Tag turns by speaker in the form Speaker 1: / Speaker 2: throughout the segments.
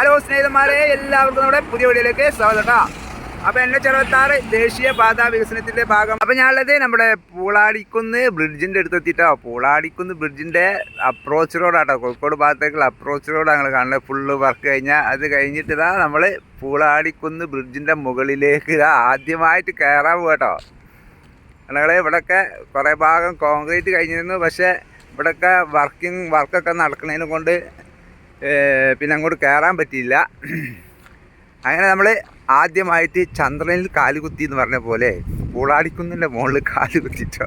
Speaker 1: Hello സ്നേഹിതന്മാരെ എല്ലാവർക്കും നമ്മുടെ പുതിയ വീഡിയോയിലേക്ക് സ്വാഗതം. അപ്പോൾ അപ്പൊ എന്നെ ചെറുപത്താറ് ദേശീയ പാതാ വികസനത്തിന്റെ ഭാഗം. അപ്പൊ ഞാനുള്ളത് നമ്മുടെ പൂളാടിക്കുന്ന് ബ്രിഡ്ജിന്റെ അടുത്തെത്തിയിട്ടോ പൂളാടിക്കുന്ന് ബ്രിഡ്ജിന്റെ അപ്രോച്ച് റോഡാട്ടോ കോഴിക്കോട് ഭാഗത്തേക്കുള്ള അപ്രോച്ച് റോഡ് കാണുന്നത് ഫുള്ള് വർക്ക് കഴിഞ്ഞാൽ അത് കഴിഞ്ഞിട്ട് ഇതാ നമ്മൾ പൂളാടിക്കുന്ന് ബ്രിഡ്ജിന്റെ മുകളിലേക്ക് ഇതാ ആദ്യമായിട്ട് കയറാൻ പോകട്ടോ ഞങ്ങളെ ഇവിടെയൊക്കെ കുറേ ഭാഗം കോൺക്രീറ്റ് കഴിഞ്ഞിരുന്നു. പക്ഷേ ഇവിടെയൊക്കെ വർക്കിംഗ് വർക്കൊക്കെ നടക്കുന്നതിനെ കൊണ്ട് പിന്നെ അങ്ങോട്ട് കയറാൻ പറ്റിയില്ല. അങ്ങനെ നമ്മൾ ആദ്യമായിട്ട് ചന്ദ്രനിൽ കാലുകുത്തി എന്ന് പറഞ്ഞ പോലെ പൂളാടിക്കുന്നിന്റെ മുകളിൽ കാലുകുത്തിട്ടോ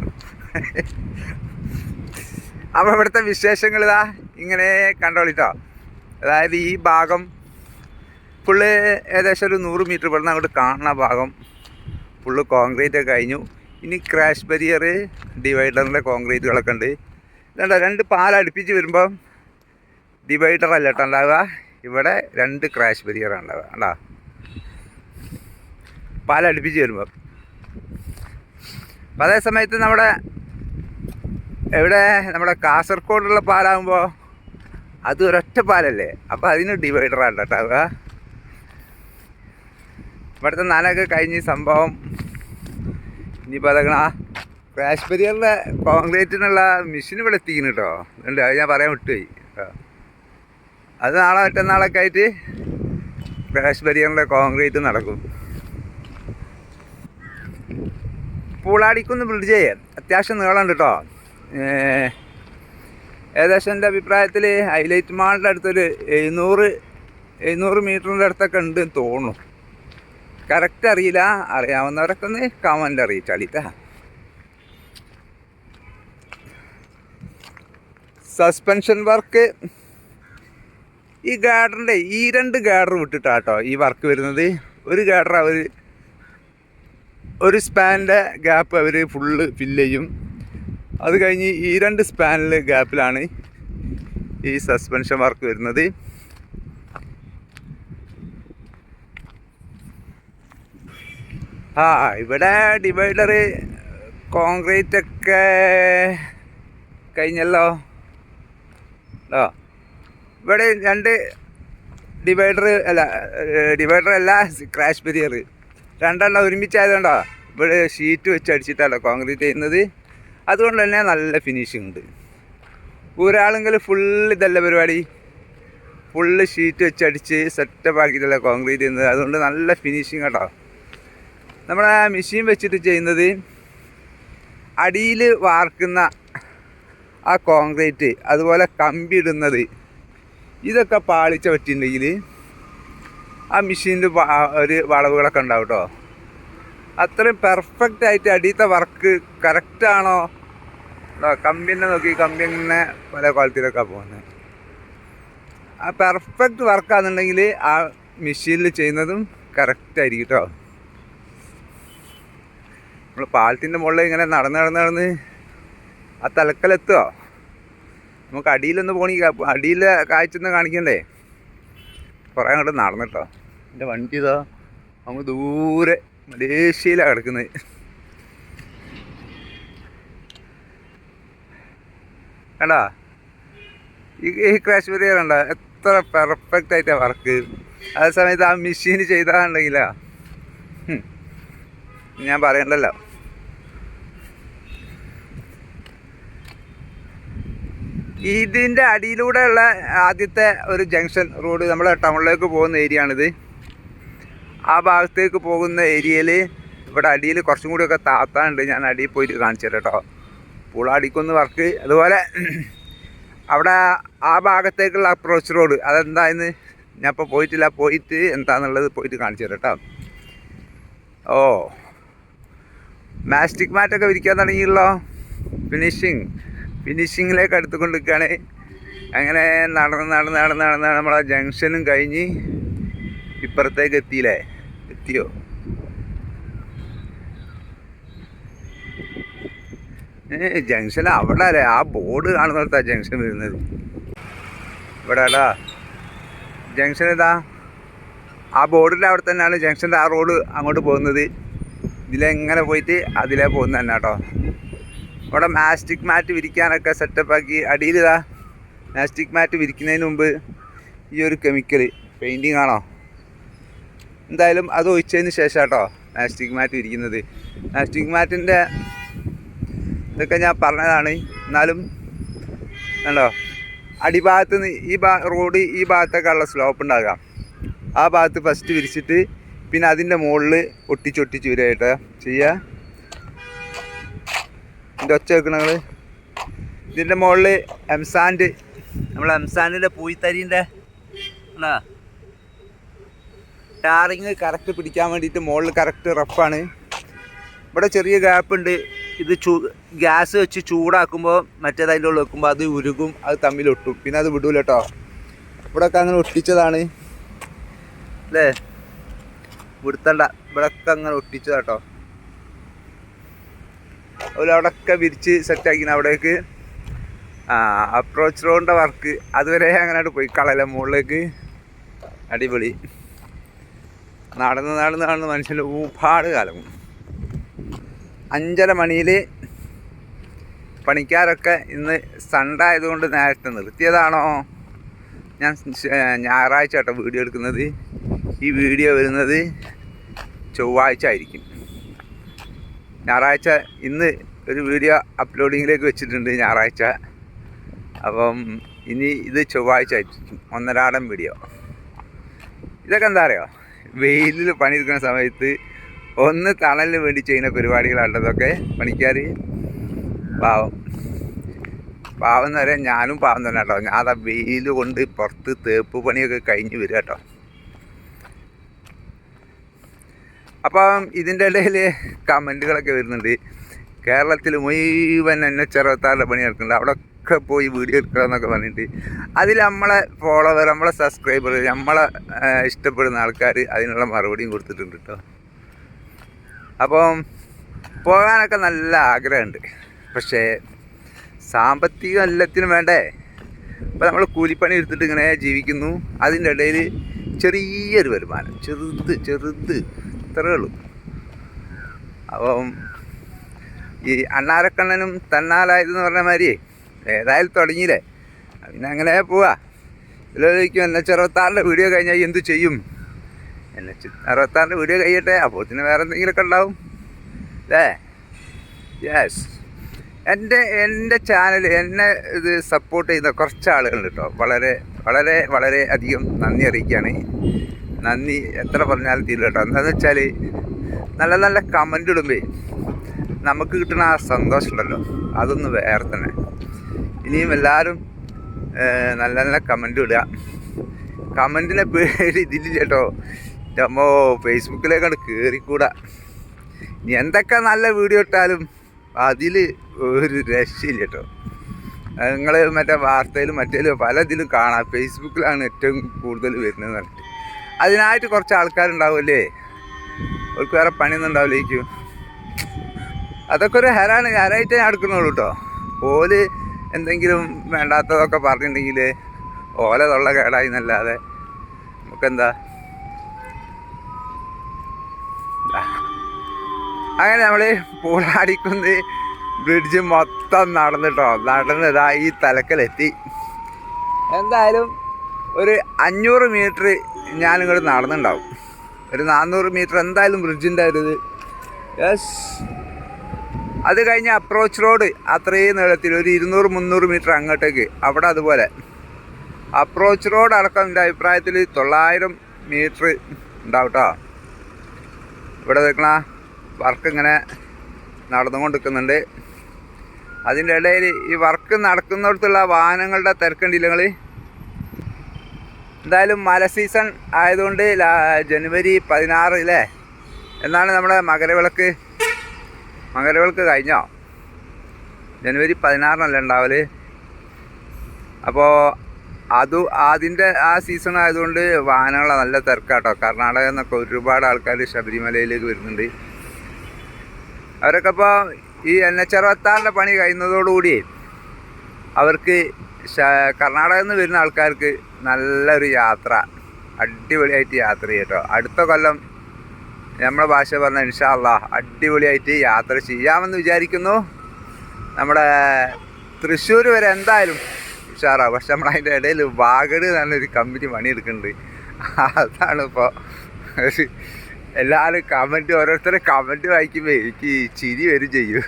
Speaker 1: അപ്പോൾ ഇവിടുത്തെ വിശേഷങ്ങൾ ഇതാ ഇങ്ങനെ കണ്ടോളിട്ടോ. അതായത് ഈ ഭാഗം ഫുള്ള് ഏകദേശം ഒരു നൂറ് മീറ്റർ ഇവിടുന്ന് അങ്ങോട്ട് കാണുന്ന ഭാഗം ഫുള്ള് കോൺക്രീറ്റ് ഒക്കെ കഴിഞ്ഞു. ഇനി ക്രാഷ് ബരിയർ ഡിവൈഡറിന്റെ കോൺക്രീറ്റുകളൊക്കെ ഉണ്ട്. രണ്ട് പാലടുപ്പിച്ച് വരുമ്പം ഡിവൈഡർ അല്ല കേട്ടോ ഉണ്ടാവുക. ഇവിടെ രണ്ട് ക്രാഷ് ബരിയറാണ് ഉണ്ടാവുക. കണ്ടോ? പാലടുപ്പിച്ച് വരുമ്പോൾ വരുമ്പം. അപ്പം അതേ സമയത്ത് നമ്മുടെ എവിടെ? നമ്മുടെ കാസർഗോഡുള്ള പാലാകുമ്പോൾ അത് ഒരൊറ്റ പാലല്ലേ? അപ്പോൾ അതിന് ഡിവൈഡറാണ് കേട്ടോ ഉണ്ടാവുക. ഇവിടുത്തെ നനൊക്കെ കഴിഞ്ഞ് സംഭവം ഇനിയിപ്പോൾ അതൊക്കെ ക്രാഷ് ബരിയറിന്റെ കോൺക്രീറ്റിനുള്ള മെഷീൻ ഇവിടെ എത്തിക്കുന്നു കേട്ടോ ഉണ്ട് അത് ഞാൻ പറയാൻ വിട്ടുപോയി. കേട്ടോ അത് നാളെ മറ്റന്നാളൊക്കെ ആയിട്ട് ബരിയറിന്റെ കോൺക്രീറ്റ് നടക്കും. പൂളാടിക്കുന്ന് ബ്രിഡ്ജ് അത്യാവശ്യം നീളമുണ്ട് കേട്ടോ ഏകദേശം എന്റെ അഭിപ്രായത്തിൽ ഹൈലൈറ്റ് മാളിന്റെ അടുത്തൊരു എഴുന്നൂറ് എഴുന്നൂറ് മീറ്ററിന്റെ അടുത്തൊക്കെ ഉണ്ട് തോന്നുന്നു. കറക്റ്റ് അറിയില്ല. അറിയാവുന്നവരൊക്കെ ഒന്ന് കമന്റ് അറിയിച്ചാളിട്ടാ. സസ്പെൻഷൻ വർക്ക് ഈ ഗാർഡറിന്റെ ഈ രണ്ട് ഗാഡർ വിട്ടിട്ടാട്ടോ ഈ വർക്ക് വരുന്നത്. ഒരു ഗാർഡർ അവർ ഒരു സ്പാനിന്റെ ഗ്യാപ്പ് അവർ ഫുള്ള് ഫില്ല് ചെയ്യും. അത് കഴിഞ്ഞ് ഈ രണ്ട് സ്പാനിൽ ഗ്യാപ്പിലാണ് ഈ സസ്പെൻഷൻ വർക്ക് വരുന്നത്. ആ ഇവിടെ ഡിവൈഡർ കോൺക്രീറ്റ് ഒക്കെ കഴിഞ്ഞല്ലോ. ആ. ഇവിടെ രണ്ട് ഡിവൈഡർ അല്ല ഡിവൈഡർ അല്ല ക്രാഷ് ബരിയർ രണ്ടെണ്ണം ഒരുമിച്ചായതുകൊണ്ടോ ഇവിടെ ഷീറ്റ് വെച്ച് അടിച്ചിട്ടല്ലോ കോൺക്രീറ്റ് ചെയ്യുന്നത്. അതുകൊണ്ട് തന്നെ നല്ല ഫിനിഷിംഗ് ഉണ്ട്. ഒരാളെങ്കിലും ഫുള്ള് ഇതല്ല പരിപാടി? ഫുള്ള് ഷീറ്റ് വെച്ച് അടിച്ച് സെറ്റപ്പ് ആക്കിയിട്ടല്ല കോൺക്രീറ്റ് ചെയ്യുന്നത്. അതുകൊണ്ട് നല്ല ഫിനിഷിങ് കേട്ടോ. നമ്മുടെ മെഷീൻ വെച്ചിട്ട് ചെയ്യുന്നത് അടിയിൽ വാർക്കുന്ന ആ കോൺക്രീറ്റ് അതുപോലെ കമ്പി ഇടുന്നത് ഇതൊക്കെ പാളിച്ച പറ്റിയിട്ടുണ്ടെങ്കിൽ ആ മെഷീനിൽ ഒരു വളവുകളൊക്കെ ഉണ്ടാവും കേട്ടോ അത്രയും പെർഫെക്റ്റ് ആയിട്ട് അടിയത്തെ വർക്ക് കറക്റ്റാണോ കമ്പിനെ നോക്കി കമ്പി ഇങ്ങനെ പല ക്വാളിറ്റിയിലൊക്കെ പോകുന്നത് ആ പെർഫെക്റ്റ് വർക്കാണെന്നുണ്ടെങ്കിൽ ആ മെഷീനിൽ ചെയ്യുന്നതും കറക്റ്റ് ആയിരിക്കും കേട്ടോ നമ്മൾ പാലത്തിന്റെ മുകളിൽ ഇങ്ങനെ നടന്ന് നടന്ന് നടന്ന് ആ തലക്കലെത്തുമോ നമുക്ക് അടിയിലൊന്ന് പോണി അടിയിൽ കാഴ്ച കാണിക്കണ്ടേ? കുറേ അങ്ങോട്ട് നടന്നിട്ടോ. എന്റെ വണ്ടി ഇതാ അങ്ങ് ദൂരെ മലേഷ്യയിലാണ് കിടക്കുന്നത്. കണ്ടാ ഈ കാശ്മീരി കണ്ട? എത്ര പെർഫെക്റ്റ് ആയിട്ടാണ് വർക്ക് അതേ സമയത്ത് ആ മെഷീൻ ഹും. ഞാൻ പറയണ്ടല്ലോ. ഇതിന്റെ അടിയിലൂടെയുള്ള ആദ്യത്തെ ഒരു ജംഗ്ഷൻ റോഡ് നമ്മുടെ ടൗണിലേക്ക് പോകുന്ന ഏരിയ ആണിത് ആ ഭാഗത്തേക്ക് പോകുന്ന ഏരിയയിൽ ഇവിടെ അടിയിൽ കുറച്ചും കൂടിയൊക്കെ താത്താണ്ട് ഞാൻ അടിയിൽ പോയിട്ട് കാണിച്ചു തരാം കേട്ടോ. പുളാടിക്കുന്ന് വർക്ക്. അതുപോലെ അവിടെ ആ ഭാഗത്തേക്കുള്ള അപ്രോച്ച് റോഡ് അതെന്തായെന്ന് ഞാൻ ഇപ്പോൾ പോയിട്ടില്ല. പോയിട്ട് എന്താണെന്നുള്ളത് പോയിട്ട് കാണിച്ചു തരാം കേട്ടോ. ഓ മാസ്റ്റിക് മാറ്റൊക്കെ വിരിക്കാൻ തുടങ്ങിയല്ലോ. ഫിനിഷിങ് ഫിനിഷിങ്ങിലേക്ക് അടുത്തുകൊണ്ടിരിക്കുകയാണ്. അങ്ങനെ നടന്ന് നടന്ന് നടന്ന് നടന്ന് നമ്മളെ ജംഗ്ഷനും കഴിഞ്ഞ് ഇപ്പുറത്തേക്ക് എത്തിയില്ലേ? എത്തിയോ? ജംഗ്ഷൻ അവിടെ അല്ലേ? ആ ബോർഡ് കാണുന്നിടത്താ ജംഗ്ഷൻ വരുന്നത്. ഇവിടെ അടാ ജംഗ്ഷൻ ഇതാ. ആ ബോർഡിന്റെ അവിടെ തന്നെയാണ് ജംഗ്ഷന്റെ ആ റോഡ് അങ്ങോട്ട് പോകുന്നത്. ഇതിലെങ്ങനെ പോയിട്ട് അതിലേ പോകുന്നത് തന്നെ കേട്ടോ. ഇവിടെ മാസ്റ്റിക് മാറ്റ് വിരിക്കാനൊക്കെ സെറ്റപ്പ് ആക്കി ഇതാ മാസ്റ്റിക് മാറ്റ് വിരിക്കുന്നതിന് മുമ്പ് ഈ ഒരു കെമിക്കൽ പെയിന്റിങ് ആണോ? എന്തായാലും അത് ഒഴിച്ചതിന് ശേഷം കേട്ടോ മാസ്റ്റിക് മാറ്റ് വിരിക്കുന്നത്. മാസ്റ്റിക് മാറ്റിന്റെ ഇതൊക്കെ ഞാൻ പറഞ്ഞതാണ്. എന്നാലും കണ്ടോ അടിഭാഗത്ത് നിന്ന് ഈ ഭാ റോഡ് ഈ ഭാഗത്തൊക്കെയുള്ള സ്ലോപ്പ് ഉണ്ടാകാം. ആ ഭാഗത്ത് ഫസ്റ്റ് വിരിച്ചിട്ട് പിന്നെ അതിന്റെ മുകളിൽ ഒട്ടിച്ചൊട്ടിച്ച് വരികയായിട്ട് ചെയ്യുക ഇതിന്റെ ഒച്ച വെക്കണങ്ങൾ ഇതിന്റെ മുകളിൽ എംസാൻഡ് നമ്മൾ എംസാൻഡിന്റെ പൂയിത്തരീന്റെ എന്നാ ടാറിങ് കറക്റ്റ് പിടിക്കാൻ വേണ്ടിയിട്ട് മുകളിൽ കറക്റ്റ് റഫാണ് ഇവിടെ ചെറിയ ഗ്യാപ്പ് ഉണ്ട്. ഇത് ചൂ ഗ്യാസ് വെച്ച് ചൂടാക്കുമ്പോൾ മറ്റേത് അതിന്റെ ഉള്ളിൽ വെക്കുമ്പോൾ അത് ഉരുകും അത് തമ്മിൽ ഒട്ടും. പിന്നെ അത് വിടൂല കേട്ടോ ഇവിടെയൊക്കെ അങ്ങനെ ഒട്ടിച്ചതാണ്. അല്ലേ? വിടുത്തണ്ട. ഇവിടെയൊക്കെ അങ്ങനെ ഒട്ടിച്ചതാട്ടോ അതുപോലെ അവിടെയൊക്കെ വിരിച്ച് സെറ്റാക്കിന് അവിടേക്ക്. അപ്രോച്ച് റോഡിന്റെ വർക്ക് അതുവരെ അങ്ങനെ പോയി. കളല മുകളിലേക്ക് അടിപൊളി. നടന്ന് നടന്ന് നടന്ന് മനുഷ്യന്റെ ഒരുപാട് കാലം. അഞ്ചര മണിയിൽ പണിക്കാരൊക്കെ ഇന്ന് സൺഡേ ആയതുകൊണ്ട് നേരത്തെ നിർത്തിയതാണോ? ഞാൻ ഞായറാഴ്ച കേട്ടോ വീഡിയോ എടുക്കുന്നത്. ഈ വീഡിയോ വരുന്നത് ചൊവ്വാഴ്ച ആയിരിക്കും. ഞായറാഴ്ച ഇന്ന് ഒരു വീഡിയോ അപ്ലോഡിങ്ങിലേക്ക് വെച്ചിട്ടുണ്ട് ഞായറാഴ്ച. അപ്പം ഇനി ഇത് ചൊവ്വാഴ്ച ആയിരിക്കും. ഒന്നരാടൻ വീഡിയോ. ഇതൊക്കെ എന്താ അറിയോ? വെയിലിൽ പണിയെടുക്കുന്ന സമയത്ത് ഒന്ന് തണലിന് വേണ്ടി ചെയ്യുന്ന പരിപാടികളാണ് ഇതൊക്കെ പണിക്കാർ പാവം. പാവം എന്ന് പറയാൻ ഞാനും പാവം തന്നെ കേട്ടോ ഞാൻ അതാ വെയിൽ കൊണ്ട് പുറത്ത് തേപ്പ് പണിയൊക്കെ കഴിഞ്ഞ് വരിക കേട്ടോ. അപ്പം ഇതിന്റെ ഇടയിൽ കമന്റുകളൊക്കെ വരുന്നുണ്ട്. കേരളത്തിൽ മുഴുവൻ എൻ എച്ച് അറുപത്താറിന്റെ പണി അവിടെ ഒക്കെ പോയി വീഡിയോ എടുക്കണം എന്നൊക്കെ പറഞ്ഞിട്ട്. അതിൽ നമ്മളെ ഫോളോവർ നമ്മളെ സബ്സ്ക്രൈബർ നമ്മളെ ഇഷ്ടപ്പെടുന്ന ആൾക്കാർ അതിനുള്ള മറുപടിയും കൊടുത്തിട്ടുണ്ട് കേട്ടോ അപ്പം പോകാനൊക്കെ നല്ല ആഗ്രഹമുണ്ട്. പക്ഷേ സാമ്പത്തികം എല്ലാത്തിനും വേണ്ടേ? ഇപ്പം നമ്മൾ കൂലിപ്പണി എടുത്തിട്ട് ഇങ്ങനെ ജീവിക്കുന്നു. അതിന്റെ ഇടയിൽ ചെറിയൊരു വരുമാനം. ചെറുത് ചെറുത് ഇത്രയേ ഉള്ളൂ അപ്പം ഈ അണ്ണാരക്കണ്ണനും തന്നാലായതെന്ന് പറഞ്ഞ മാതിരി ഏതായാലും തുടങ്ങിയില്ലേ? പിന്നെ അങ്ങനെ പോവാ. ഇതിലേക്കും എന്നെ ചെറുപത്താറിന്റെ വീഡിയോ കഴിഞ്ഞാൽ എന്തു ചെയ്യും? എന്നെ അറുപത്താറിന്റെ വീഡിയോ കഴിയട്ടെ അപ്പോഴത്തിന് വേറെ എന്തെങ്കിലുമൊക്കെ ഉണ്ടാവും. അല്ലേ? യെസ് എന്റെ എന്റെ ചാനൽ എന്നെ ഇത് സപ്പോർട്ട് ചെയ്യുന്ന കുറച്ച് ആളുകളുണ്ട് കേട്ടോ. വളരെ വളരെ വളരെ അധികം നന്ദി അറിയിക്കുകയാണ്. നന്ദി. എത്ര പറഞ്ഞാലും തീരും കേട്ടോ. എന്താണെന്ന് വെച്ചാൽ നല്ല നല്ല കമന്റ് ഇടുമ്പേ നമുക്ക് കിട്ടുന്ന ആ സന്തോഷം ഉണ്ടല്ലോ. അതൊന്ന് വേറെ തന്നെ. ഇനിയും എല്ലാവരും നല്ല നല്ല കമന്റ് ഇടുക. കമന്റിനെ പേടി ഇതില്ല കേട്ടോ. നമ്മോ ഫേസ്ബുക്കിലേക്കാണ് കയറിക്കൂടാ ഇനി എന്തൊക്കെ നല്ല വീഡിയോ ഇട്ടാലും അതിൽ ഒരു രക്ഷയില്ല കേട്ടോ. നിങ്ങൾ മറ്റേ വാർത്തയിലും മറ്റേലും പല ഇതിലും കാണാം ഫേസ്ബുക്കിലാണ് ഏറ്റവും കൂടുതൽ വരുന്നത് പറഞ്ഞിട്ട്. അതിനായിട്ട് കുറച്ച് ആൾക്കാരുണ്ടാവില്ലേ അവർക്ക് വേറെ പണിയൊന്നും ഉണ്ടാവില്ലേക്കും. അതൊക്കെ ഒരു ഹരാണ്. ഹരായിട്ടേ ഞാൻ എടുക്കുന്നുള്ളൂ കേട്ടോ ഓൽ എന്തെങ്കിലും വേണ്ടാത്തതൊക്കെ പറഞ്ഞിട്ടുണ്ടെങ്കിൽ ഓല തൊള്ള കേടായി എന്നല്ലാതെ നമുക്കെന്താ? അങ്ങനെ നമ്മൾ പൂളാടിക്കുന്ന് ബ്രിഡ്ജ് മൊത്തം നടന്നിട്ടോ നടന്നതാ ഈ തലക്കലെത്തി. എന്തായാലും ഒരു അഞ്ഞൂറ് മീറ്റർ ഞാനിങ്ങോട്ട് നടന്നുണ്ടാവും. ഒരു നാനൂറ് മീറ്റർ എന്തായാലും ബ്രിഡ്ജിന്റെ ഒരു യെസ് അത് കഴിഞ്ഞ് അപ്രോച്ച് റോഡ് അത്രയും നീളത്തിൽ ഒരു ഇരുന്നൂറ് മുന്നൂറ് മീറ്റർ അങ്ങോട്ടേക്ക്. അവിടെ അതുപോലെ. അപ്രോച്ച് റോഡ് അടക്കം എന്റെ അഭിപ്രായത്തിൽ തൊള്ളായിരം മീറ്റർ ഉണ്ടാവും കേട്ടോ ഇവിടെ നിൽക്കണ വർക്ക് ഇങ്ങനെ നടന്നുകൊണ്ടിരിക്കുന്നുണ്ട്. അതിന്റെ ഇടയിൽ ഈ വർക്ക് നടക്കുന്നിടത്തുള്ള വാഹനങ്ങളുടെ തിരക്കുണ്ടില്ലെങ്കിൽ എന്തായാലും മല സീസൺ ആയതുകൊണ്ട് ജനുവരി പതിനാറ് അല്ലേ എന്നാണ് നമ്മുടെ മകരവിളക്ക്. മകരവിളക്ക് കഴിഞ്ഞോ? ജനുവരി പതിനാറിനല്ലേ ഉണ്ടാവൽ? അപ്പോൾ അത് അതിന്റെ ആ സീസൺ ആയതുകൊണ്ട് വാഹനങ്ങളെ നല്ല തിരക്കാട്ടോ. കർണാടകയിൽ നിന്നൊക്കെ ഒരുപാട് ആൾക്കാർ ശബരിമലയിലേക്ക് വരുന്നുണ്ട്. അവരൊക്കെ ഇപ്പോൾ ഈ എൻ എച്ച് അറുപത്താറിന്റെ പണി കഴിയുന്നതോടുകൂടി അവർക്ക് കർണാടകയിൽ നിന്ന് വരുന്ന ആൾക്കാർക്ക് നല്ലൊരു യാത്ര. അടിപൊളിയായിട്ട് യാത്ര ചെയ്യട്ടോ. അടുത്ത കൊല്ലം നമ്മുടെ ഭാഷ പറഞ്ഞ ഇൻഷാല്ല അടിപൊളിയായിട്ട് യാത്ര ചെയ്യാമെന്ന് വിചാരിക്കുന്നു. നമ്മുടെ തൃശ്ശൂർ വരെ എന്തായാലും ഉഷാറാ പക്ഷെ നമ്മളതിന്റെ ഇടയിൽ വാഗഡ് നല്ലൊരു കമ്പനി പണിയെടുക്കുന്നുണ്ട്. അതാണ് ഇപ്പോൾ എല്ലാവരും കമന്റ് ഓരോരുത്തരും കമന്റ് വായിക്കുമ്പോൾ എനിക്ക് ചിരി വരും ചെയ്യും.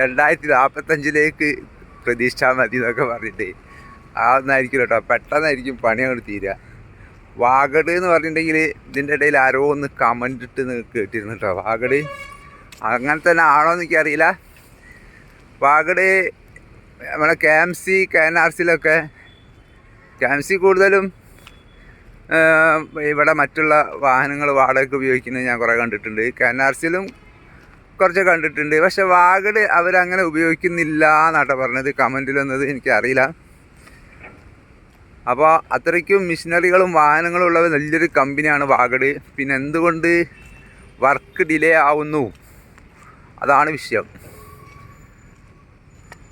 Speaker 1: രണ്ടായിരത്തി നാൽപ്പത്തഞ്ചിലേക്ക് പ്രതീക്ഷിച്ചാൽ മതി എന്നൊക്കെ പറഞ്ഞിട്ട്. ആ ഒന്നായിരിക്കും കേട്ടോ. പെട്ടെന്നായിരിക്കും പണി അങ്ങോട്ട് തീരുക വാഗഡ് എന്ന് പറഞ്ഞിട്ടുണ്ടെങ്കിൽ ഇതിന്റെ ഇടയിൽ ആരോ ഒന്ന് കമന്റ് ഇട്ട് ന്ന് കേട്ടിരുന്നു കേട്ടോ. വാഗഡ് അങ്ങനെ തന്നെ ആണോ എന്ന് എനിക്കറിയില്ല. വാഗഡ് നമ്മളെ K M C K N R സിയിലൊക്കെ K M C കൂടുതലും ഇവിടെ മറ്റുള്ള വാഹനങ്ങൾ വാടകയ്ക്ക് ഉപയോഗിക്കുന്നത് ഞാൻ കുറേ കണ്ടിട്ടുണ്ട്. കെ എൻ ആർ സിയിലും കുറച്ച് കണ്ടിട്ടുണ്ട്. പക്ഷെ വാഗഡ് അവരങ്ങനെ ഉപയോഗിക്കുന്നില്ല എന്നാട്ടോ പറഞ്ഞത് കമന്റിൽ വന്നത് എനിക്കറിയില്ല. അപ്പോൾ അത്രയ്ക്കും മിഷനറികളും വാഹനങ്ങളും ഉള്ള നല്ലൊരു കമ്പനിയാണ് വാഗഡ്. പിന്നെ എന്തുകൊണ്ട് വർക്ക് ഡിലേ ആവുന്നു? അതാണ് വിഷയം.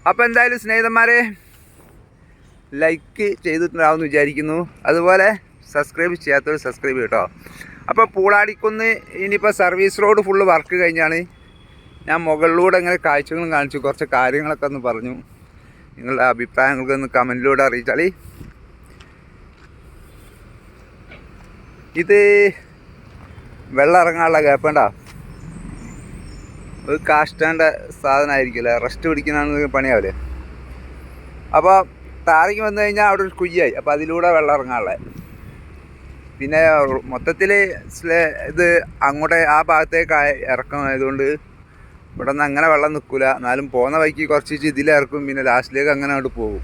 Speaker 1: അപ്പോൾ എന്തായാലും സ്നേഹിതന്മാരെ ലൈക്ക് ചെയ്തിട്ടുണ്ടാവും വിചാരിക്കുന്നു. അതുപോലെ സബ്സ്ക്രൈബ് ചെയ്യാത്തവർ സബ്സ്ക്രൈബ് കേട്ടോ അപ്പോൾ പൂളാടിക്കുന്ന് ഇനിയിപ്പോൾ സർവീസ് റോഡ് ഫുള്ള് വർക്ക് കഴിഞ്ഞാണ്. ഞാൻ മുകളിലൂടെ ഇങ്ങനെ കാഴ്ചകളും കാണിച്ചു. കുറച്ച് കാര്യങ്ങളൊക്കെ ഒന്ന് പറഞ്ഞു. നിങ്ങളുടെ അഭിപ്രായങ്ങൾക്കൊന്ന് കമന്റിലൂടെ അറിയിച്ചാൽ ഇത് വെള്ളം ഇറങ്ങാനുള്ള കേപ്പണ്ട ഒരു കാഷ്ടാന്റെ സാധനമായിരിക്കില്ല റെസ്റ്റ് പിടിക്കുന്നതാണ് പണിയാവില്ലേ അപ്പോൾ താഴേക്ക് വന്നു കഴിഞ്ഞാൽ അവിടെ ഒരു കുയ്യായി. അപ്പോൾ അതിലൂടെ വെള്ളം ഇറങ്ങാനുള്ള. പിന്നെ മൊത്തത്തിൽ ഇത് അങ്ങോട്ട് ആ ഭാഗത്തേക്ക് ഇറക്കുന്നതുകൊണ്ട് ഇവിടെ നിന്ന് അങ്ങനെ വെള്ളം നിൽക്കില്ല എന്നാലും പോകുന്ന വഴിക്ക് കുറച്ച് ഇതിലിറക്കും പിന്നെ ലാസ്റ്റിലേക്ക് അങ്ങനെ അങ്ങോട്ട് പോകും.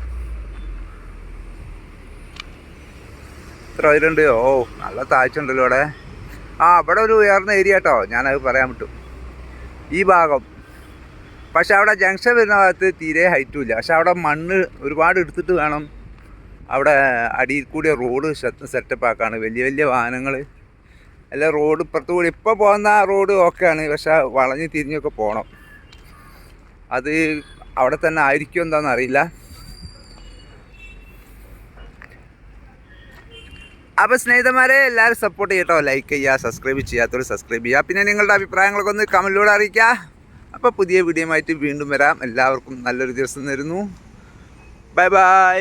Speaker 1: ഇത്ര ഇതിലുണ്ട് ഓ നല്ല താഴ്ച ഉണ്ടല്ലോ ഇവിടെ ആ അവിടെ ഒരു ഉയർന്ന ഏരിയ കേട്ടോ. ഞാനത് പറയാൻ വിട്ടു. ഈ ഭാഗം. പക്ഷെ അവിടെ ജംഗ്ഷൻ വരുന്ന ഭാഗത്ത് തീരെ ഹൈറ്റുമില്ല പക്ഷെ അവിടെ മണ്ണ് ഒരുപാട് എടുത്തിട്ട് വേണം അവിടെ അടിയിൽ കൂടി റോഡ് സെറ്റപ്പ് ആക്കാണ് വലിയ വലിയ വാഹനങ്ങൾ അല്ല റോഡ് ഇപ്പുറത്ത് കൂടി. ഇപ്പോൾ പോകുന്ന റോഡ് ഓക്കെയാണ് പക്ഷെ വളഞ്ഞ് തിരിഞ്ഞൊക്കെ പോകണം അത് അവിടെ തന്നെ ആയിരിക്കും എന്താണെന്ന് അറിയില്ല. അപ്പോൾ സ്നേഹിതന്മാരെ എല്ലാവരും സപ്പോർട്ട് ചെയ്യട്ടോ. ലൈക്ക് ചെയ്യുക സബ്സ്ക്രൈബ് ചെയ്യാത്തവർ സബ്സ്ക്രൈബ് ചെയ്യുക. പിന്നെ നിങ്ങളുടെ അഭിപ്രായങ്ങളൊക്കെ ഒന്ന് കമന്റിലൂടെ അറിയിക്കുക. അപ്പോൾ പുതിയ വീഡിയോ ആയിട്ട് വീണ്ടും വരാം. എല്ലാവർക്കും നല്ലൊരു ദിവസം തരുന്നു. Bye bye